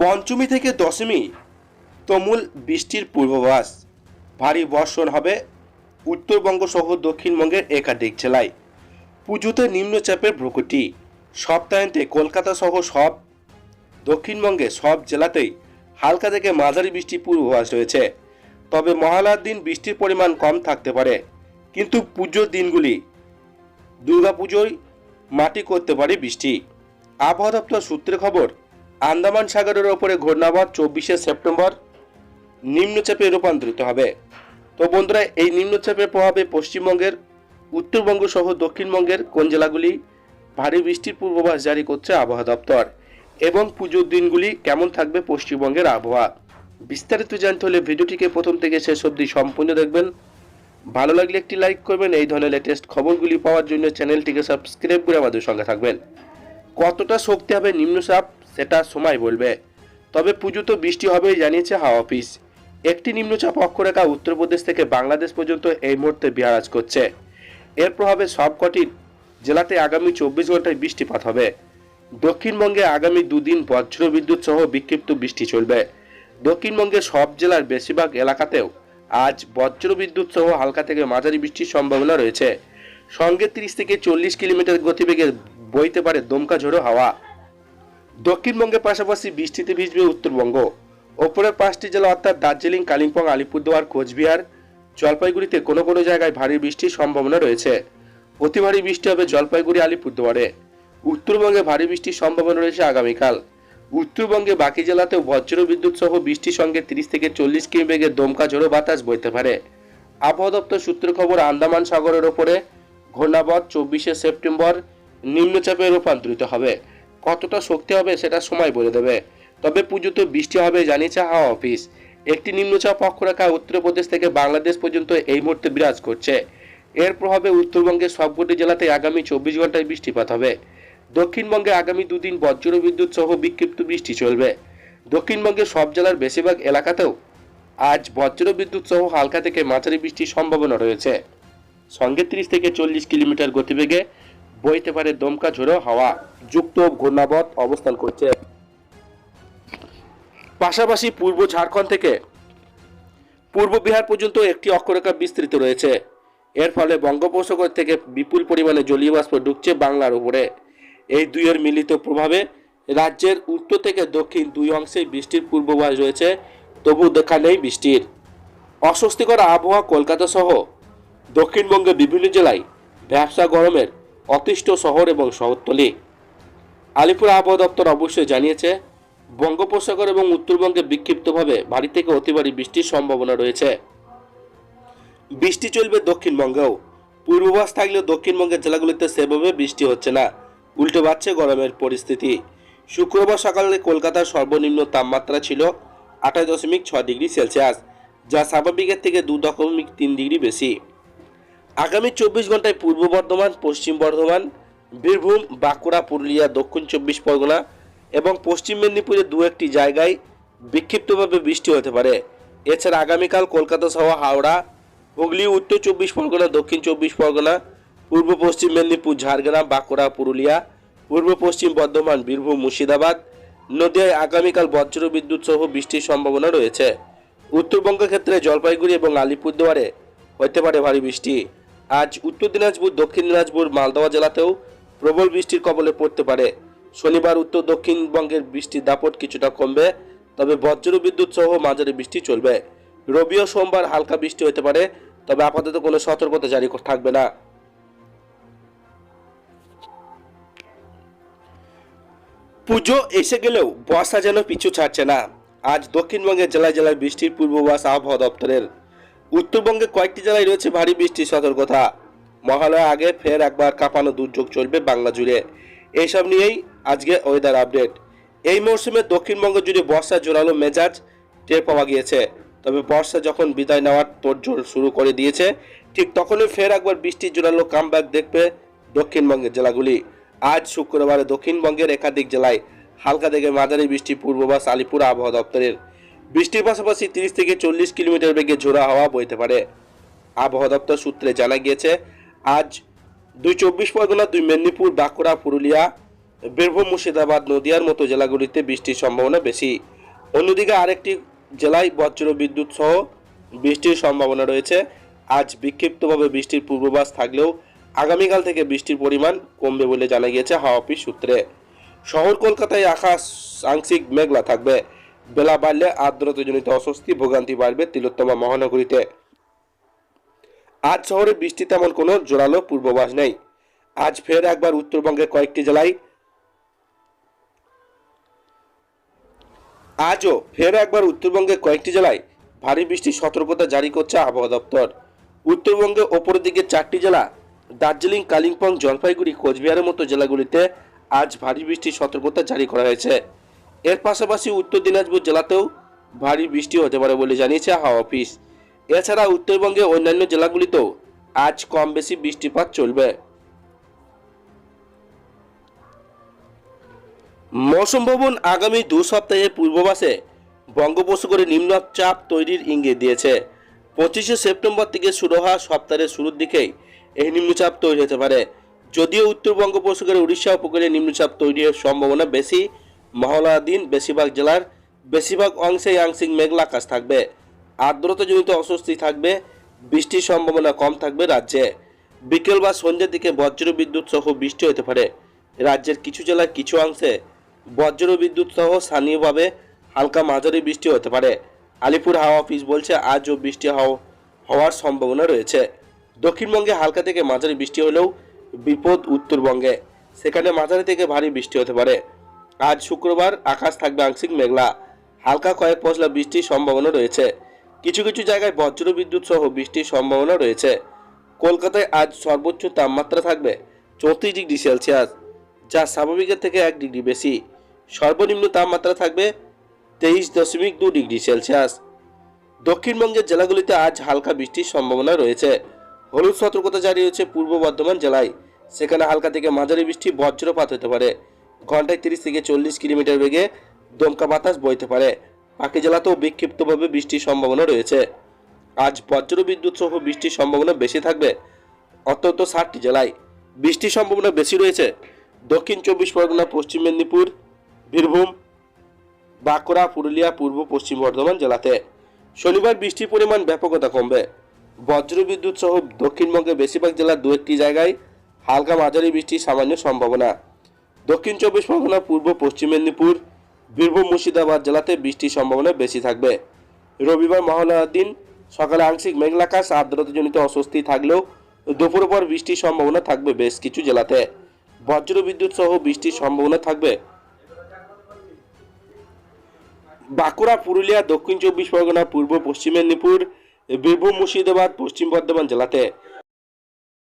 পঞ্চমী থেকে দশমী তমুল বৃষ্টির পূর্বাভাস। ভারী বর্ষণ হবে উত্তরবঙ্গ সহ দক্ষিণবঙ্গের একাধিক জেলায়। পুজোতে নিম্নচাপের প্রকৃতি সপ্তাহান্তে কলকাতা সহ সব, দক্ষিণবঙ্গে সব জেলাতেই হালকা থেকে মাঝারি বৃষ্টির পূর্বাভাস রয়েছে। তবে মহালয়ার দিন বৃষ্টির পরিমাণ কম থাকতে পারে। কিন্তু পুজোর দিনগুলি দুর্গাপুজোয় মাটি করতে পারে বৃষ্টি। আবহাওয়া দপ্তর সূত্রে খবর আন্দামান সাগরের ওপরে ঘূর্ণাবর্ত চব্বিশে সেপ্টেম্বর নিম্নচাপে রূপান্তরিত হবে। তো বন্ধুরা, এই নিম্নচাপের প্রভাবে পশ্চিমবঙ্গের উত্তরবঙ্গ সহ দক্ষিণবঙ্গের কোন জেলাগুলি ভারী বৃষ্টির পূর্বাভাস জারি করছে আবহাওয়া দপ্তর এবং পুজোর দিনগুলি কেমন থাকবে পশ্চিমবঙ্গের আবহাওয়া? বিস্তারিত জানতে হলে ভিডিওটিকে প্রথম থেকে শেষ অবধি সম্পূর্ণ দেখবেন। ভালো লাগলে একটি লাইক করবেন, এই ধরনের লেটেস্ট খবরগুলি পাওয়ার জন্য চ্যানেলটিকে সাবস্ক্রাইব করে আমাদের সঙ্গে থাকবেন। কতটা শক্তি হবে নিম্নচাপ? সেটা সময় বলবে। তবে পুজো তো বৃষ্টি হবেই জানিয়েছে হাওয়া অফিস। একটি নিম্নচাপ অক্ষরেখা উত্তরপ্রদেশ থেকে বাংলাদেশ পর্যন্ত এই মুহূর্তে বিহারাজ করছে। এর প্রভাবে সবকটি জেলাতে আগামী চব্বিশ ঘন্টায় বৃষ্টিপাত হবে। দক্ষিণবঙ্গে আগামী দুদিন বজ্র বিদ্যুৎ সহ বিক্ষিপ্ত বৃষ্টি চলবে। দক্ষিণবঙ্গের সব জেলার বেশিরভাগ এলাকাতেও আজ বজ্র বিদ্যুৎ সহ হালকা থেকে মাঝারি বৃষ্টির সম্ভাবনা রয়েছে। সঙ্গে তিরিশ থেকে চল্লিশ কিলোমিটার গতিবেগে বইতে পারে দমকা ঝোড়ো হাওয়া। দক্ষিণবঙ্গের পাশাপাশি বৃষ্টিতে ভিজবে উত্তরবঙ্গ। ওপরের পাঁচটি জেলা অর্থাৎ দার্জিলিং, কালিম্পং, আলিপুরদুয়ার, কোচবিহার, জলপাইগুড়িতে কোনো কোনো জায়গায় ভারী বৃষ্টির সম্ভাবনা রয়েছে। অতি ভারী বৃষ্টি হবে জলপাইগুড়ি, আলিপুরদুয়ারে। উত্তরবঙ্গে ভারী বৃষ্টির সম্ভাবনা রয়েছে আগামীকাল। উত্তরবঙ্গে বাকি জেলাতেও বজ্র বিদ্যুৎ সহ বৃষ্টির সঙ্গে তিরিশ থেকে চল্লিশ কিমি বেগে দমকা ঝোড়ো বাতাস বইতে পারে। আবহাওয়া দপ্তর সূত্র খবর, আন্দামান সাগরের ওপরে ঘূর্ণাবর্ত চব্বিশে সেপ্টেম্বর নিম্নচাপে রূপান্তরিত হবে। কতটা শক্তি হবে সেটা সময় বলে দেবে। তবে পুজোতে বৃষ্টি হবে জানিয়েছে হাওয়া অফিস। একটি নিম্নচাপ অক্ষরেখা উত্তরপ্রদেশ থেকে বাংলাদেশ পর্যন্ত এই মুহূর্তে বিরাজ করছে। এর প্রভাবে উত্তরবঙ্গের সবকটি জেলাতে আগামী চব্বিশ ঘন্টায় বৃষ্টিপাত হবে। দক্ষিণবঙ্গে আগামী দুদিন বজ্র বিদ্যুৎ সহ বিক্ষিপ্ত বৃষ্টি চলবে। দক্ষিণবঙ্গের সব জেলার বেশিরভাগ এলাকাতেও আজ বজ্র বিদ্যুৎ সহ হালকা থেকে মাঝারি বৃষ্টির সম্ভাবনা রয়েছে। সঙ্গে তিরিশ থেকে চল্লিশ কিলোমিটার গতিবেগে বইতে পারে দমকা ঝোড়ো হাওয়া, যুক্ত ঘূর্ণাবত অবস্থান করছে। পাশাপাশি পূর্ব ঝাড়খণ্ড থেকে পূর্ব বিহার পর্যন্ত একটি অক্ষরেখা বিস্তৃত রয়েছে। এর ফলে বঙ্গোপসাগর থেকে বিপুল পরিমাণে জলীয় বাষ্প ঢুকছে বাংলার উপরে। এই দুইয়ের মিলিত প্রভাবে রাজ্যের উত্তর থেকে দক্ষিণ দুই অংশে বৃষ্টির পূর্বাভাস রয়েছে, তবু দেখা নেই বৃষ্টির। অস্বস্তিকর আবহাওয়া কলকাতা সহ দক্ষিণবঙ্গের বিভিন্ন জেলায় ব্যবসা গরমের অতিষ্ঠ শহর এবং শহরতলি। আলিপুর আবহাওয়া দপ্তর অবশ্যই জানিয়েছে, বঙ্গোপসাগর এবং উত্তরবঙ্গে বিক্ষিপ্তভাবে ভারী থেকে অতি ভারী বৃষ্টির সম্ভাবনা রয়েছে। বৃষ্টি চলবে দক্ষিণবঙ্গেও। পূর্বাভাস থাকলেও দক্ষিণবঙ্গের জেলাগুলিতে সেভাবে বৃষ্টি হচ্ছে না। উল্টে বাড়ছে গরমের পরিস্থিতি। শুক্রবার সকালে কলকাতার সর্বনিম্ন তাপমাত্রা ছিল আঠাশ দশমিক ছয় ডিগ্রি সেলসিয়াস, যা স্বাভাবিকের থেকে দু দশমিক তিন ডিগ্রি বেশি। আগামী চব্বিশ ঘন্টায় পূর্ব বর্ধমান, পশ্চিম বর্ধমান, বীরভূম, বাঁকুড়া, পুরুলিয়া, দক্ষিণ চব্বিশ পরগনা এবং পশ্চিম মেদিনীপুরে দু একটি জায়গায় বিক্ষিপ্তভাবে বৃষ্টি হতে পারে। এছাড়া আগামীকাল কলকাতা সহ হাওড়া, হুগলি, উত্তর চব্বিশ পরগনা, দক্ষিণ চব্বিশ পরগনা, পূর্ব পশ্চিম মেদিনীপুর, ঝাড়গ্রাম, বাঁকুড়া, পুরুলিয়া, পূর্ব পশ্চিম বর্ধমান, বীরভূম, মুর্শিদাবাদ, নদিয়ায় আগামীকাল বজ্র বিদ্যুৎ সহ বৃষ্টির সম্ভাবনা রয়েছে। উত্তরবঙ্গের ক্ষেত্রে জলপাইগুড়ি এবং আলিপুরদুয়ারে হতে পারে ভারী বৃষ্টি। আজ উত্তর দিনাজপুর, দক্ষিণ দিনাজপুর, মালদহ জেলাতেও প্রবল বৃষ্টির কবলে পড়তে পারে। শনিবার উত্তর দক্ষিণবঙ্গের বৃষ্টির দাপট কিছুটা কমবে, তবে বজ্র বিদ্যুৎ সহ মাঝারি বৃষ্টি চলবে। রবি ও সোমবার হালকা বৃষ্টি হতে পারে, তবে আপাতত কোনো সতর্কতা জারি থাকবে না। পুজো এসে গেলেও বর্ষা যেন পিছু ছাড়ছে না। আজ দক্ষিণবঙ্গের জেলায় জেলায় বৃষ্টির পূর্বাভাস আবহাওয়া দপ্তরের। উত্তরবঙ্গে কয়েকটি জেলায় রয়েছে ভারী বৃষ্টির সতর্কতা। মহালয়া আগে ফের একবার কাঁপানো দুর্যোগ চলবে বাংলা জুড়ে। এইসব নিয়েই আজকে ওয়েদার আপডেট এই মরশুমে দক্ষিণবঙ্গ জুড়ে বর্ষা জোরালো মেজাজ টের পাওয়া গিয়েছে। তবে বর্ষা যখন বিদায় নেওয়ার তোড়জোড় শুরু করে দিয়েছে, ঠিক তখনই ফের একবার বৃষ্টির জোরালো কামব্যাক দেখবে দক্ষিণবঙ্গের জেলাগুলি। আজ শুক্রবারে দক্ষিণবঙ্গের একাধিক জেলায় হালকা থেকে মাঝারি বৃষ্টি পূর্ববাস আলিপুর আবহাওয়া দপ্তরের। বৃষ্টির পাশাপাশি তিরিশ থেকে চল্লিশ কিলোমিটার বেগে ঝোড়া হাওয়া বইতে পারে। আবহাওয়া দপ্তর সূত্রে জানা গিয়েছে, আজ দুই চব্বিশ পরগনা, দুই মেদিনীপুর, বাঁকুড়া, পুরুলিয়া, বীরভূম, মুর্শিদাবাদ, নদিয়ার মতো জেলাগুলিতে বৃষ্টির সম্ভাবনা বেশি। অন্যদিকে আরেকটি জেলায় বজ্র বিদ্যুৎ সহ বৃষ্টির সম্ভাবনা রয়েছে। আজ বিক্ষিপ্তভাবে বৃষ্টির পূর্বাভাস থাকলেও আগামীকাল থেকে বৃষ্টির পরিমাণ কমবে বলে জানা গিয়েছে হাওয়া অফিস সূত্রে। শহর কলকাতায় আকাশ আংশিক মেঘলা থাকবে। বেলা বাড়লে আর্দ্রতাজনিত অস্বস্তি, ভোগান্তি বাড়বে তিলোত্তমা মহানগরীতে। আজ শহরে বৃষ্টি তেমন কোনো জোরালো পূর্বাভাস নেই। আজ ফের একবার উত্তরবঙ্গের কয়েকটি জেলায় আজও ফের একবার উত্তরবঙ্গের কয়েকটি জেলায় ভারী বৃষ্টির সতর্কতা জারি করছে আবহাওয়া দপ্তর। উত্তরবঙ্গে ওপরের দিকে চারটি জেলা, দার্জিলিং, কালিম্পং, জলপাইগুড়ি, কোচবিহারের মতো জেলাগুলিতে আজ ভারী বৃষ্টির সতর্কতা জারি করা হয়েছে। এর পাশাপাশি উত্তর দিনাজপুর জেলাতেও ভারী বৃষ্টি হতে পারে বলে জানিয়েছে হাওয়া অফিস। এছাড়া উত্তরবঙ্গে অন্যান্য জেলাগুলিতেও আজ কম বেশি বৃষ্টিপাত চলবে। মৌসুম ভবন আগামী দু সপ্তাহের পূর্বাভাসে বঙ্গোপসাগরে নিম্নচাপ তৈরির ইঙ্গিত দিয়েছে। পঁচিশে সেপ্টেম্বর থেকে শুরু হওয়া সপ্তাহের শুরুর দিকেই এই নিম্নচাপ তৈরি হতে পারে। যদিও উত্তর বঙ্গোপসাগরে উড়িষ্যা উপকূলে নিম্নচাপ তৈরির সম্ভাবনা বেশি মহলার দিন বেশিরভাগ জেলার বেশিরভাগ অংশেই আংশিক মেঘলা আকাশ থাকবে। আর্দ্রতাজনিত অস্বস্তি থাকবে, বৃষ্টির সম্ভাবনা কম থাকবে রাজ্যে। বিকেল বা সন্ধ্যের দিকে বজ্র বিদ্যুৎ সহ বৃষ্টি হতে পারে। রাজ্যের কিছু জেলার কিছু অংশে বজ্র বিদ্যুৎ সহ স্থানীয়ভাবে হালকা মাঝারি বৃষ্টি হতে পারে। আলিপুর হাওয়া অফিস বলছে, আজও বৃষ্টি হও- হওয়ার সম্ভাবনা রয়েছে। দক্ষিণবঙ্গে হালকা থেকে মাঝারি বৃষ্টি হলেও বিপদ উত্তরবঙ্গে। সেখানে মাঝারি থেকে ভারী বৃষ্টি হতে পারে। আজ শুক্রবার আকাশ থাকবে আংশিক মেঘলা। হালকা কয়েক পশলা বৃষ্টির সম্ভাবনা রয়েছে। কিছু কিছু জায়গায় বজ্র বিদ্যুৎ সহ বৃষ্টির সম্ভাবনা রয়েছে। কলকাতায় আজ সর্বোচ্চ তাপমাত্রা থাকবে চৌত্রিশ ডিগ্রি সেলসিয়াস, যা স্বাভাবিকের থেকে এক ডিগ্রি বেশি। সর্বনিম্ন তাপমাত্রা থাকবে তেইশ দশমিক দু ডিগ্রি সেলসিয়াস। দক্ষিণবঙ্গের জেলাগুলিতে আজ হালকা বৃষ্টির সম্ভাবনা রয়েছে। হলুদ সতর্কতা জারি হয়েছে পূর্ব বর্ধমান জেলায়। সেখানে হালকা থেকে মাঝারি বৃষ্টি বজ্রপাত হতে পারে। ঘন্টায় তিরিশ থেকে চল্লিশ কিলোমিটার বেগে দমকা বাতাস বইতে পারে। বাকি জেলাতেও বিক্ষিপ্তভাবে বৃষ্টির সম্ভাবনা রয়েছে। আজ বজ্র বিদ্যুৎ সহ বৃষ্টির সম্ভাবনা বেশি থাকবে। অন্তত ষাটটি জেলায় বৃষ্টির সম্ভাবনা বেশি রয়েছে। দক্ষিণ চব্বিশ পরগনা, পশ্চিম মেদিনীপুর, বীরভূম, বাঁকুড়া, পুরুলিয়া, পূর্ব পশ্চিম বর্ধমান জেলাতে শনিবার বৃষ্টির পরিমাণ ব্যাপকতা কমবে। বজ্রবিদ্যুৎ সহ দক্ষিণবঙ্গের বেশিরভাগ জেলার দু একটি জায়গায় হালকা মাঝারি বৃষ্টির সামান্য সম্ভাবনা। দক্ষিণ চব্বিশ পরগনা, পূর্ব পশ্চিম মেদিনীপুর, বীরভূম মুর্শিদাবাদ জেলাতে বৃষ্টির সম্ভাবনা বেশি থাকবে। রবিবার মহালয়ার দিন সকালে আংশিক মেঘলাকাশ আর্দ্রতাজনিত অস্বস্তি থাকলেও দুপুর পর বৃষ্টির সম্ভাবনা থাকবে বেশ কিছু জেলাতে। বজ্রবিদ্যুৎ সহ বৃষ্টির সম্ভাবনা থাকবে। বাঁকুড়া, পুরুলিয়া, দক্ষিণ চব্বিশ পরগনা, পূর্ব পশ্চিম মেদিনীপুর, বীরভূম, মুর্শিদাবাদ, পশ্চিম বর্ধমান জেলাতে